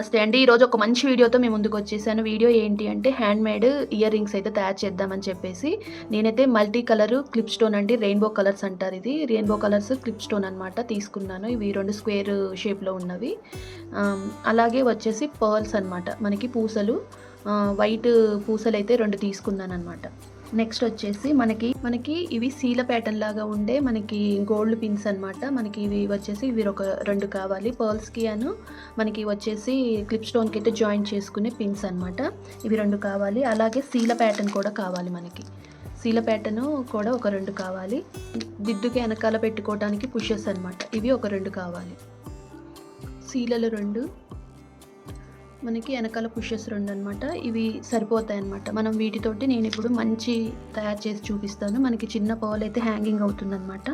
నమస్తే అండి. ఈరోజు ఒక మంచి వీడియోతో మేము ముందుకు వచ్చేసాను. వీడియో ఏంటి అంటే హ్యాండ్ మేడ్ ఇయర్ రింగ్స్ అయితే తయారు చేద్దామని చెప్పేసి నేనైతే మల్టీ కలర్ క్లిప్ స్టోన్ అండి. రెయిన్బో కలర్స్ అంటారు ఇది. రెయిన్బో కలర్స్ క్లిప్ స్టోన్ అనమాట తీసుకున్నాను. ఇవి రెండు స్క్వేర్ షేప్లో ఉన్నవి. అలాగే వచ్చేసి పర్ల్స్ అన్నమాట. మనకి పూసలు వైట్ పూసలు అయితే రెండు తీసుకున్నాను అనమాట నెక్స్ట్ వచ్చేసి మనకి మనకి ఇవి సీల ప్యాటర్న్ లాగా ఉండే మనకి గోల్డ్ పిన్స్ అన్నమాట. మనకి ఇవి వచ్చేసి ఇవి ఒక రెండు కావాలి. పర్ల్స్కి అను మనకి వచ్చేసి క్లిప్ స్టోన్కి అయితే జాయిన్ చేసుకునే పిన్స్ అనమాట ఇవి రెండు కావాలి. అలాగే సీల ప్యాటర్న్ కూడా కావాలి మనకి. సీల ప్యాటర్న్ కూడా ఒక రెండు కావాలి. దిద్దుకి వెనకాల పెట్టుకోవడానికి పుషెస్ అనమాట ఇవి ఒక రెండు కావాలి. సీలలు రెండు. మనకి వెనకాల పుషెస్ రెండు అనమాట ఇవి సరిపోతాయి అనమాట మనం వీటితోటి నేను ఇప్పుడు మంచి తయారు చేసి చూపిస్తాను. మనకి చిన్న పవల్ అయితే హ్యాంగింగ్ అవుతుందన్నమాట.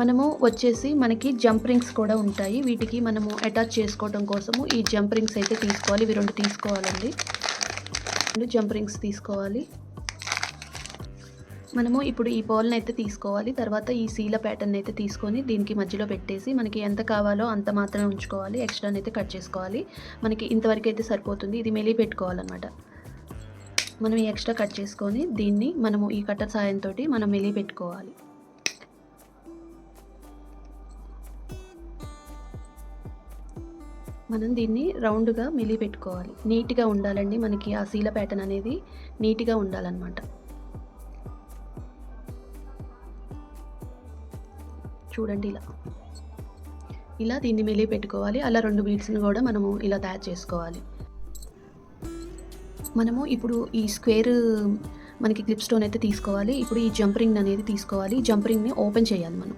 మనము వచ్చేసి మనకి జంప్ రింగ్స్ కూడా ఉంటాయి. వీటికి మనము అటాచ్ చేసుకోవడం కోసము ఈ జంప్ రింగ్స్ అయితే తీసుకోవాలి. ఇవి రెండు తీసుకోవాలండి. రెండు జంప్ రింగ్స్ తీసుకోవాలి. మనము ఇప్పుడు ఈ పౌల్ని అయితే తీసుకోవాలి. తర్వాత ఈ సీల ప్యాటర్న్ అయితే తీసుకొని దీనికి మధ్యలో పెట్టేసి మనకి ఎంత కావాలో అంత మాత్రమే ఉంచుకోవాలి. ఎక్స్ట్రాని అయితే కట్ చేసుకోవాలి. మనకి ఇంతవరకు అయితే సరిపోతుంది. ఇది మెలి పెట్టుకోవాలన్నమాట. మనం ఈ ఎక్స్ట్రా కట్ చేసుకొని దీన్ని మనము ఈ కట్టర్ సాయంతో మనం మెలి పెట్టుకోవాలి. మనం దీన్ని రౌండ్గా మెలి పెట్టుకోవాలి. నీట్గా ఉండాలండి మనకి ఆ సీల ప్యాటర్న్ అనేది. నీట్గా ఉండాలన్నమాట. చూడండి ఇలా. ఇలా దీన్ని మెలి పెట్టుకోవాలి. అలా రెండు బీట్స్ని కూడా మనము ఇలా తయారు చేసుకోవాలి. మనము ఇప్పుడు ఈ స్క్వేర్ మనకి క్లిప్ స్టోన్ అయితే తీసుకోవాలి. ఇప్పుడు ఈ జంప్ రింగ్ అనేది తీసుకోవాలి. ఈ జంప్ రింగ్ని ఓపెన్ చేయాలి మనం.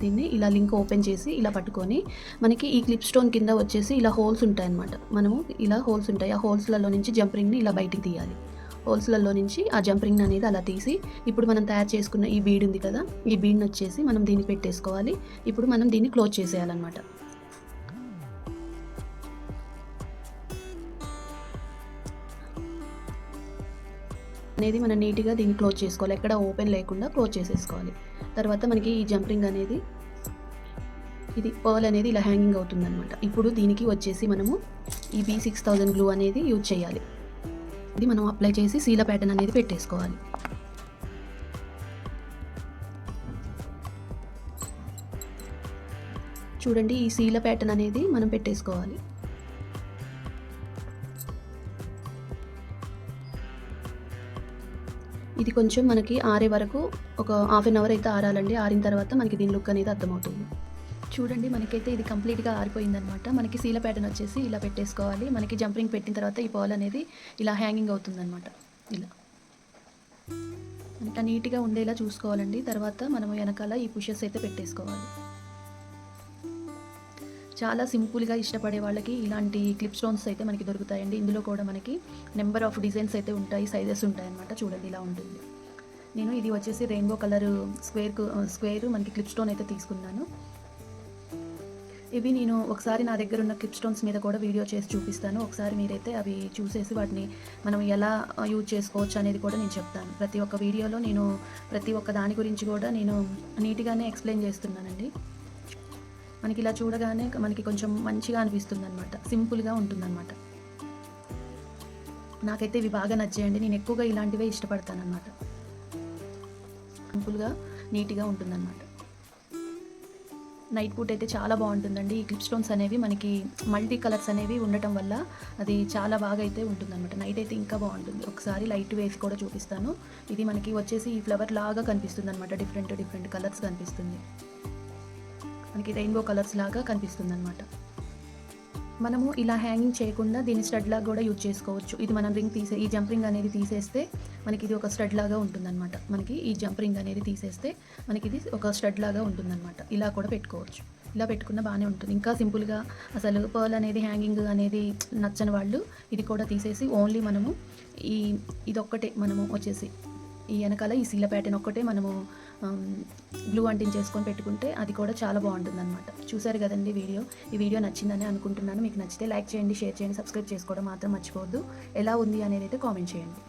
దీన్ని ఇలా లింక్ ఓపెన్ చేసి ఇలా పట్టుకొని మనకి ఈ క్లిప్ స్టోన్ కింద వచ్చేసి ఇలా హోల్స్ ఉంటాయన్నమాట. మనము ఇలా హోల్స్ ఉంటాయి. ఆ హోల్స్లలో నుంచి జంప్ రింగ్ని ఇలా బయటికి తీయాలి. హోల్స్లలో నుంచి ఆ జంప్ రింగ్ అనేది అలా తీసి ఇప్పుడు మనం తయారు చేసుకున్న ఈ బీడ్ ఉంది కదా ఈ బీడ్ని వచ్చేసి మనం దీన్ని పెట్టేసుకోవాలి. ఇప్పుడు మనం దీన్ని క్లోజ్ చేసేయాలన్నమాట. అనేది మనం నీట్గా దీన్ని క్లోజ్ చేసుకోవాలి. ఎక్కడ ఓపెన్ లేకుండా క్లోజ్ చేసేసుకోవాలి. తర్వాత మనకి ఈ జంపింగ్ అనేది ఇది పర్ల్ అనేది ఇలా హ్యాంగింగ్ అవుతుందన్నమాట. ఇప్పుడు దీనికి వచ్చేసి మనము ఈ బీ సిక్స్ థౌజండ్ గ్లూ అనేది యూజ్ చేయాలి. ఇది మనం అప్లై చేసి సీల ప్యాటర్న్ అనేది పెట్టేసుకోవాలి. చూడండి ఈ సీల ప్యాటర్న్ అనేది మనం పెట్టేసుకోవాలి. ఇది కొంచెం మనకి ఆరే వరకు ఒక హాఫ్ అన్ అవర్ అయితే ఆరాలండి. ఆరిన తర్వాత మనకి దీని లుక్ అనేది అర్థమవుతుంది. చూడండి మనకైతే ఇది కంప్లీట్గా ఆరిపోయిందనమాట మనకి సీల ప్యాటర్న్ వచ్చేసి ఇలా పెట్టేసుకోవాలి. మనకి జంపింగ్ పెట్టిన తర్వాత ఈ పాల్ అనేది ఇలా హ్యాంగింగ్ అవుతుందన్నమాట. ఇలా. అంత నీట్గా ఉండేలా చూసుకోవాలండి. తర్వాత మనం వెనకాల ఈ పుషెస్ అయితే పెట్టేసుకోవాలి. చాలా సింపుల్గా ఇష్టపడే వాళ్ళకి ఇలాంటి క్లిప్ స్టోన్స్ అయితే మనకి దొరుకుతాయండి. ఇందులో కూడా మనకి నెంబర్ ఆఫ్ డిజైన్స్ అయితే ఉంటాయి సైజెస్ ఉంటాయన్నమాట. చూడండి ఇలా ఉంటుంది. నేను ఇది వచ్చేసి రెయిన్బో కలర్ స్క్వేర్ స్క్వేర్ మనకి క్లిప్ స్టోన్ అయితే తీసుకున్నాను. ఇవి నేను ఒకసారి నా దగ్గర ఉన్న క్లిప్ స్టోన్స్ మీద కూడా వీడియో చేసి చూపిస్తాను. ఒకసారి మీరైతే అవి చూసేసి వాటిని మనం ఎలా యూజ్ చేసుకోవచ్చు అనేది కూడా నేను చెప్తాను. ప్రతి ఒక్క వీడియోలో నేను ప్రతి ఒక్క దాని గురించి కూడా నేను నీట్గానే ఎక్స్ప్లెయిన్ చేస్తున్నానండి. మనకి ఇలా చూడగానే మనకి కొంచెం మంచిగా అనిపిస్తుంది అనమాట సింపుల్గా ఉంటుందన్నమాట. నాకైతే ఇవి బాగా నచ్చాయండి. నేను ఎక్కువగా ఇలాంటివే ఇష్టపడతాను అనమాట సింపుల్గా నీట్గా ఉంటుందన్నమాట. నైట్ పూట్ అయితే చాలా బాగుంటుందండి. ఈ క్లిప్ స్టోన్స్ అనేవి మనకి మల్టీ కలర్స్ అనేవి ఉండటం వల్ల అది చాలా బాగా అయితే ఉంటుందన్నమాట. నైట్ అయితే ఇంకా బాగుంటుంది. ఒకసారి లైట్ వేసి కూడా చూపిస్తాను. ఇది మనకి వచ్చేసి ఈ ఫ్లవర్ లాగా కనిపిస్తుంది అనమాట డిఫరెంట్ డిఫరెంట్ కలర్స్ కనిపిస్తుంది. మనకి రెయిన్బో కలర్స్ లాగా కనిపిస్తుంది అనమాట మనము ఇలా హ్యాంగింగ్ చేయకుండా దీన్ని స్టడ్ లాగా కూడా యూజ్ చేసుకోవచ్చు. ఇది మనం రింగ్ తీసే ఈ జంప్ రింగ్ అనేది తీసేస్తే మనకి ఇది ఒక స్టడ్ లాగా ఉంటుందన్నమాట. మనకి ఈ జంప్ రింగ్ అనేది తీసేస్తే మనకి ఇది ఒక స్టడ్ లాగా ఉంటుందన్నమాట. ఇలా కూడా పెట్టుకోవచ్చు. ఇలా పెట్టుకున్న బాగానే ఉంటుంది. ఇంకా సింపుల్గా అసలు పర్ల్ అనేది హ్యాంగింగ్ అనేది నచ్చని వాళ్ళు ఇది కూడా తీసేసి ఓన్లీ మనము ఈ ఇదొక్కటే మనము వచ్చేసి ఈ వెనకాల ఈ సీల ప్యాటర్న్ ఒక్కటే మనము గ్లూ అంటించేసుకొని పెట్టుకుంటే అది కూడా చాలా బాగుంటుంది అనమాట చూసారు కదండి వీడియో? ఈ వీడియో నచ్చిందని అనుకుంటున్నాను. మీకు నచ్చితే లైక్ చేయండి షేర్ చేయండి సబ్స్క్రైబ్ చేసుకోవడం మాత్రం మర్చిపోవద్దు. ఎలా ఉంది అనేది అయితే కామెంట్ చేయండి.